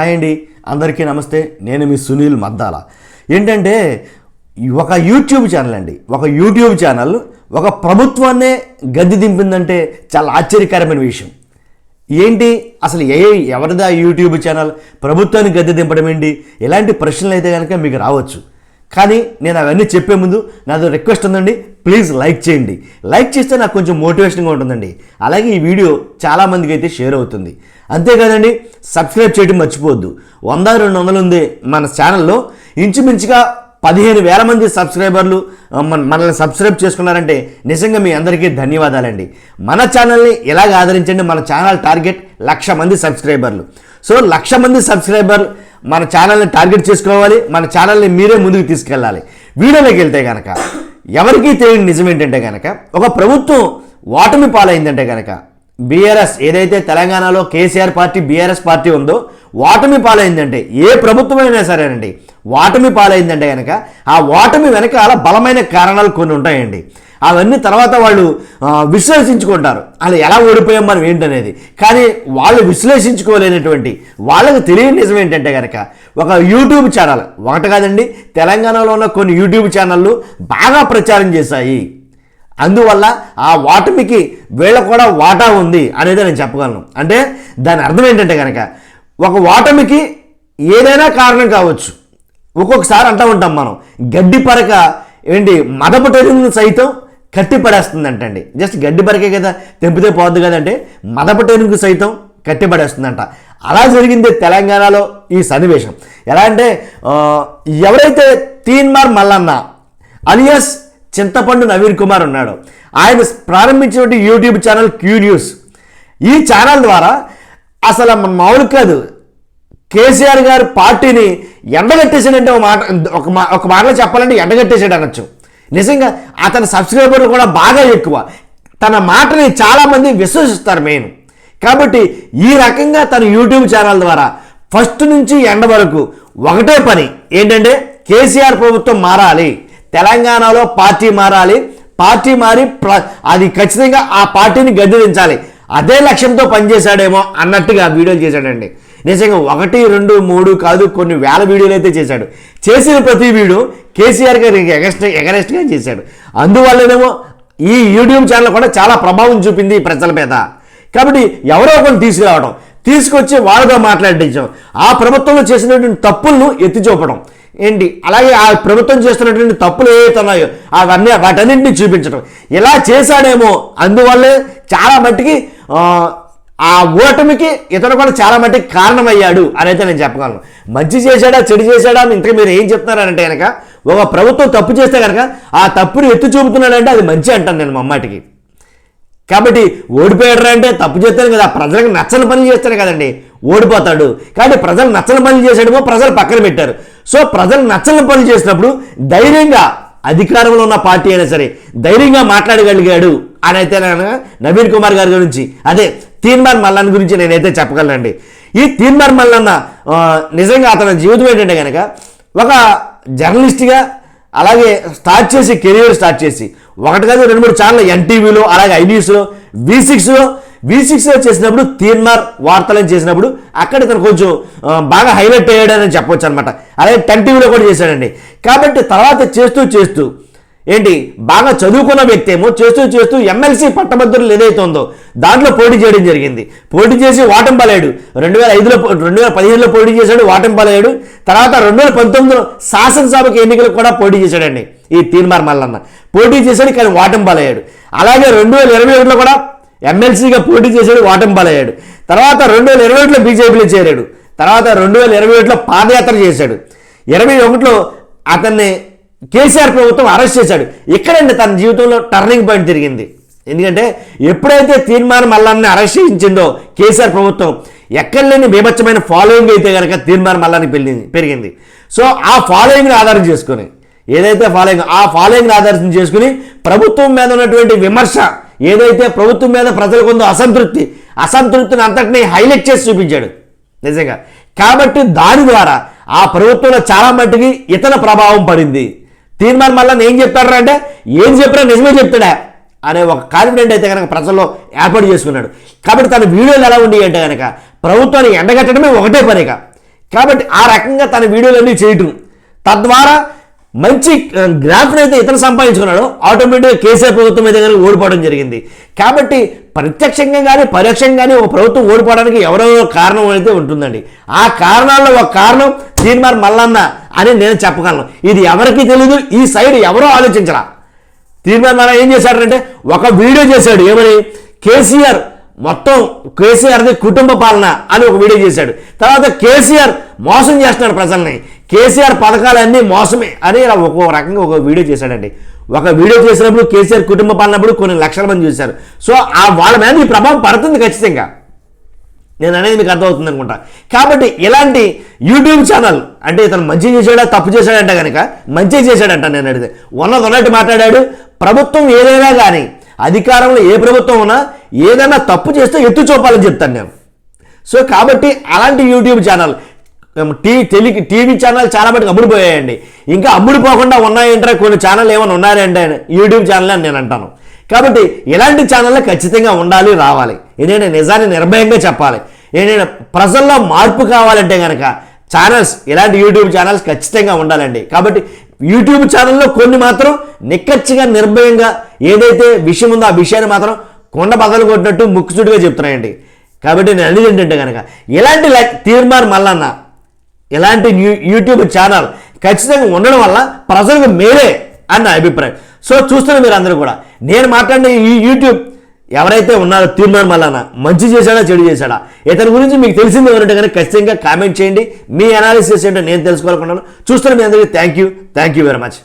Hi అండి. అందరికీ నమస్తే. నేను మీ సునీల్ మద్దాల. ఏంటంటే ఒక యూట్యూబ్ ఛానల్ అండి. ఒక యూట్యూబ్ ఛానల్ ఒక ప్రభుత్వాన్నే గద్దె దింపిందంటే చాలా ఆశ్చర్యకరమైన విషయం. ఏంటి? అసలు ఏ ఎవరిదా యూట్యూబ్ ఛానల్? ప్రభుత్వాన్ని గద్దె దింపడం ఏంటి? ఇలాంటి ప్రశ్నలు అయితే కనుక మీకు రావచ్చు. కానీ నేను అవన్నీ చెప్పే ముందు నాది రిక్వెస్ట్ ఉందండి. ప్లీజ్ లైక్ చేయండి. లైక్ చేస్తే నాకు కొంచెం మోటివేషన్గా ఉంటుందండి. అలాగే ఈ వీడియో చాలామందికి అయితే షేర్ అవుతుంది. అంతేకాదండి సబ్స్క్రైబ్ చేయడం మర్చిపోవద్దు. వంద రెండు వందలు ఉంది మన ఛానల్లో ఇంచుమించుగా పదిహేను వేల మంది సబ్స్క్రైబర్లు మన మనల్ని సబ్స్క్రైబ్ చేసుకున్నారంటే నిజంగా మీ అందరికీ ధన్యవాదాలండి. మన ఛానల్ని ఎలాగ ఆదరించండి. మన ఛానల్ టార్గెట్ లక్ష మంది సబ్స్క్రైబర్లు సో లక్ష మంది సబ్స్క్రైబర్ మన ఛానల్ని టార్గెట్ చేసుకోవాలి మన ఛానల్ని మీరే ముందుకు తీసుకెళ్ళాలి. వీడియోలోకి వెళ్తే కనుక ఎవరికీ తెలియని నిజం ఏంటంటే కనుక ఒక ప్రభుత్వం ఓటమి పాలైందంటే కనుక బీఆర్ఎస్ ఏదైతే తెలంగాణలో కేసీఆర్ పార్టీ బీఆర్ఎస్ పార్టీ ఉందో ఓటమి పాలైందంటే ఏ ప్రభుత్వమైనా సరేనండి ఓటమి పాలైందంటే కనుక ఆ ఓటమి వెనకాల బలమైన కారణాలు కొన్ని ఉంటాయండి. అవన్నీ తర్వాత వాళ్ళు విశ్లేషించుకుంటారు. అలా ఎలా ఓడిపోయాం మనం ఏంటనేది. కానీ వాళ్ళు విశ్లేషించుకోలేనటువంటి వాళ్ళకి తెలియని నిజం ఏంటంటే కనుక ఒక యూట్యూబ్ ఛానల్ ఒకటి కాదండి తెలంగాణలో ఉన్న కొన్ని యూట్యూబ్ ఛానళ్ళు బాగా ప్రచారం చేశాయి. అందువల్ల ఆ ఓటమికి వీళ్ళ కూడా వాటా ఉంది అనేది నేను చెప్పగలను. అంటే దాని అర్థం ఏంటంటే కనుక ఒక ఓటమికి ఏదైనా కారణం కావచ్చు. ఒక్కొక్కసారి అంటూ ఉంటాం మనం గడ్డి పరక ఏంటి మదపు టెరుగును సైతం కట్టి పడేస్తుందంటండి. జస్ట్ గడ్డి పరకే కదా తెంపితే పోద్ది కదంటే మదపు సైతం కట్టి పడేస్తుందంట. అలా జరిగింది తెలంగాణలో ఈ సన్నివేశం. ఎలా అంటే ఎవరైతే తీన్మార్ మల్లన్న అలియస్ చింతపండు నవీన్ కుమార్ ఉన్నాడు. ఆయన ప్రారంభించినటువంటి యూట్యూబ్ ఛానల్ క్యూ న్యూస్. ఈ ఛానల్ ద్వారా అసలు మామూలు కాదు. కేసీఆర్ గారు పార్టీని ఎండగట్టేసాడంటే ఒక మాట ఒక మా ఒక మాటలో చెప్పాలంటే ఎండగట్టేసాడు అనొచ్చు. నిజంగా అతని సబ్స్క్రైబర్లు కూడా బాగా ఎక్కువ. తన మాటని చాలామంది విశ్వసిస్తారు మెయిన్. కాబట్టి ఈ రకంగా తన యూట్యూబ్ ఛానల్ ద్వారా ఫస్ట్ నుంచి ఎండ వరకు ఒకటే పని. ఏంటంటే కేసీఆర్ ప్రభుత్వం మారాలి. తెలంగాణలో పార్టీ మారాలి. పార్టీ మారి ప్ర అది ఖచ్చితంగా ఆ పార్టీని గద్దెదించాలి. అదే లక్ష్యంతో పనిచేశాడేమో అన్నట్టుగా వీడియోలు చేశాడండి. నిజంగా ఒకటి రెండు మూడు కాదు కొన్ని వేల వీడియోలు అయితే చేశాడు. చేసిన ప్రతి వీడియో కేసీఆర్ గారి ఎగస్ట్ ఎగరెస్ట్గా చేశాడు. అందువల్లనేమో ఈ యూట్యూబ్ ఛానల్ కూడా చాలా ప్రభావం చూపింది ప్రజల మీద. కాబట్టి ఎవరో ఒకరు తీసుకురావడం తీసుకొచ్చి వాళ్ళతో మాట్లాడించడం ఆ ప్రభుత్వంలో చేసినటువంటి తప్పులను ఎత్తి చూపడం ఏంటి? అలాగే ఆ ప్రభుత్వం చేస్తున్నటువంటి తప్పులు ఏవైతే ఉన్నాయో అవన్నీ వాటన్నింటినీ చూపించడం ఇలా చేశాడేమో అందువల్లే చాలా మట్టికి ఆ, ఓటమికి ఇతను కూడా చాలా మట్టికి కారణమయ్యాడు అని నేను చెప్పగలను. మంచి చేశాడా చెడు చేశాడా అని ఇంతకు మీరు ఏం చెప్తున్నారంటే కనుక ఒక ప్రభుత్వం తప్పు చేస్తే కనుక ఆ తప్పుని ఎత్తి చూపుతున్నాడంటే అది మంచి అంటాను నేను మా అమ్మాటికి. కాబట్టి ఓడిపోయాడు అంటే తప్పు చేస్తాను కదా ప్రజలకు నచ్చని పనులు చేస్తాను కదండి. ఓడిపోతాడు. కాబట్టి ప్రజలు నచ్చని పనులు చేసాడేమో ప్రజలు పక్కన పెట్టారు. సో ప్రజలు నచ్చని పనులు చేసినప్పుడు ధైర్యంగా అధికారంలో ఉన్న పార్టీ అయినా సరే ధైర్యంగా మాట్లాడగలిగాడు అని అయితే నవీన్ కుమార్ గారి గురించి అదే తీన్మార్ మల్లన్ గురించి నేనైతే చెప్పగలనండి. ఈ తీన్మార్ మల్లన్న నిజంగా అతని జీవితం ఏంటంటే కనుక ఒక జర్నలిస్ట్గా అలాగే స్టార్ట్ చేసి కెరీర్ స్టార్ట్ చేసి ఒకటి కాదు రెండు మూడు ఛానల్ ఎన్టీవీలో అలాగే ఐ న్యూస్లో వి సిక్స్లో వి సిక్స్లో చేసినప్పుడు తీన్మార్ వార్తలను చేసినప్పుడు అక్కడ ఇతను కొంచెం బాగా హైలైట్ అయ్యాడని చెప్పొచ్చు అనమాట అలాగే టెన్ టీవీలో కూడా చేశాడండి. కాబట్టి తర్వాత చేస్తూ చేస్తూ ఏంటి బాగా చదువుకున్న వ్యక్తి ఏమో చేస్తూ చేస్తూ ఎమ్మెల్సీ పట్టభద్రులు ఏదైతే ఉందో దాంట్లో పోటీ చేయడం జరిగింది. పోటీ చేసి వాటం రెండు వేల ఐదులో రెండు వేల పదిహేనులో పోటీ చేశాడు వాటం తర్వాత రెండు వేల పంతొమ్మిదిలో శాసనసభకి ఎన్నికలకు కూడా పోటీ చేశాడండి ఈ తీన్మార్ మల్లన్న. పోటీ చేశాడు కానీ వాటం అలాగే రెండు వేల ఇరవై ఒకటిలో కూడా ఎమ్మెల్సీగా పోటీ చేశాడు వాటం పాలయ్యాడు తర్వాత రెండు వేల ఇరవై ఒకటిలో బీజేపీలో చేరాడు. తర్వాత రెండు వేల ఇరవై ఒకటిలో పాదయాత్ర చేశాడు. ఇరవై ఒకటిలో అతన్ని కేసీఆర్ ప్రభుత్వం అరెస్ట్ చేశాడు. ఇక్కడండి తన జీవితంలో టర్నింగ్ పాయింట్ తిరిగింది ఎందుకంటే ఎప్పుడైతే తీర్మానం మల్లాన్ని అరెస్ట్ చేయించిందో కేసీఆర్ ప్రభుత్వం ఎక్కడ లేని బీభత్సమైన ఫాలోయింగ్ అయితే కనుక తీర్మానం మల్లాన్ని పెరిగింది పెరిగింది. సో ఆ ఫాలోయింగ్ని ఆధారం చేసుకొని ఏదైతే ఫాలోయింగ్ ఆ ఫాలోయింగ్ని ఆధారం చేసుకుని ప్రభుత్వం మీద ఉన్నటువంటి విమర్శ ఏదైతే ప్రభుత్వం మీద ప్రజలకు ఉందో అసంతృప్తి అసంతృప్తిని అంతటినీ హైలైట్ చేసి చూపించాడు. నిజంగా. కాబట్టి దాని ద్వారా ఆ ప్రభుత్వంలో చాలా మట్టుకి ఇతర ప్రభావం పడింది. తీర్మానం మళ్ళీ ఏం చెప్తాడు అంటే ఏం చెప్పినా నిజమే చెప్తాడా అనే ఒక కాన్ఫిడెంట్ అయితే కనుక ప్రజల్లో ఏర్పాటు చేసుకున్నాడు. కాబట్టి తన వీడియోలు ఎలా ఉండి అంటే కనుక ప్రభుత్వాన్ని ఎండగట్టడమే ఒకటే పనిగా. కాబట్టి ఆ రకంగా తన వీడియోలన్నీ చేయటం. తద్వారా మంచి గ్రాఫ్ని అయితే ఇతను సంపాదించుకున్నాడో. ఆటోమేటిక్గా కేసీఆర్ ప్రభుత్వం మీద కానీ ఓడిపోవడం జరిగింది. కాబట్టి ప్రత్యక్షంగా కానీ పరోక్షంగా కానీ ఒక ప్రభుత్వం ఓడిపోవడానికి ఎవరో కారణం అయితే ఉంటుందండి. ఆ కారణాల్లో ఒక కారణం తీర్మార్ మల్లన్న అని నేను చెప్పగలను. ఇది ఎవరికి తెలియదు ఈ సైడ్ ఎవరో ఆలోచించరా? తీర్మార్ మల్లన్న ఏం చేశాడంటే ఒక వీడియో చేశాడు. ఏమని? కేసీఆర్ మొత్తం కేసీఆర్ది కుటుంబ పాలన అని ఒక వీడియో చేశాడు. తర్వాత కేసీఆర్ మోసం చేస్తున్నాడు ప్రజల్ని. కేసీఆర్ పథకాలన్నీ మోసమే అని ఇలా ఒక్కో రకంగా ఒక వీడియో చేశాడండి. ఒక వీడియో చేసినప్పుడు కేసీఆర్ కుటుంబ పాలనప్పుడు కొన్ని లక్షల మంది చూశారు. సో ఆ వాళ్ళ మీద ఈ ప్రభావం పడుతుంది ఖచ్చితంగా. నేను అనేది మీకు అర్థమవుతుంది అనుకుంటా. కాబట్టి ఇలాంటి యూట్యూబ్ ఛానల్ అంటే ఇతను మంచి చేశాడా తప్పు చేశాడంటే కనుక మంచి చేశాడంట నేను అడిగితే. ఉన్నది ఉన్నట్టు మాట్లాడాడు. ప్రభుత్వం ఏదైనా కానీ అధికారంలో ఏ ప్రభుత్వం ఉన్నా ఏదైనా తప్పు చేస్తే ఎత్తు చూపాలని చెప్తాను నేను. సో కాబట్టి అలాంటి YouTube channel T tele TV channel చాలా మటుకు అమ్ముడిపోయాయండి. ఇంకా అమ్ముడిపోకుండా ఉన్నాయంటే కొన్ని ఛానల్ ఏమైనా ఉన్నాయంటే యూట్యూబ్ ఛానల్ అని నేను అంటాను. కాబట్టి ఇలాంటి ఛానళ్ళు ఖచ్చితంగా ఉండాలి రావాలి. ఏదైనా నిజాన్ని నిర్భయంగా చెప్పాలి. ఏదైనా ప్రజల్లో మార్పు కావాలంటే కనుక ఛానల్స్ ఇలాంటి యూట్యూబ్ ఛానల్స్ ఖచ్చితంగా ఉండాలండి. కాబట్టి యూట్యూబ్ ఛానల్లో కొన్ని మాత్రం నిక్కచ్చిగా నిర్భయంగా ఏదైతే విషయం ఉందో ఆ విషయాన్ని మాత్రం కొండ బదలు కొట్టినట్టు ముక్కుచుడిగా చెప్తున్నాయండి. కాబట్టి నేను అనేది ఏంటంటే కనుక ఇలాంటి లైక్ తీర్మార్ మల్లన్న ఇలాంటి యూట్యూబ్ ఛానల్ ఖచ్చితంగా ఉండడం వల్ల ప్రజలకు మేలే అని నా అభిప్రాయం. సో చూస్తున్న మీరు అందరూ కూడా. నేను మాట్లాడిన ఈ యూట్యూబ్ ఎవరైతే ఉన్నారో తీర్మానం మల్లన్న మంచి చేశాడా చెడు చేశాడా? ఇతని గురించి మీకు తెలిసింది ఎవరంటే కానీ ఖచ్చితంగా కామెంట్ చేయండి. మీ అనాలిసిస్ ఏంటో నేను తెలుసుకోవాలనుకున్నాను చూస్తున్న మీ అందరికీ. Thank you thank you very much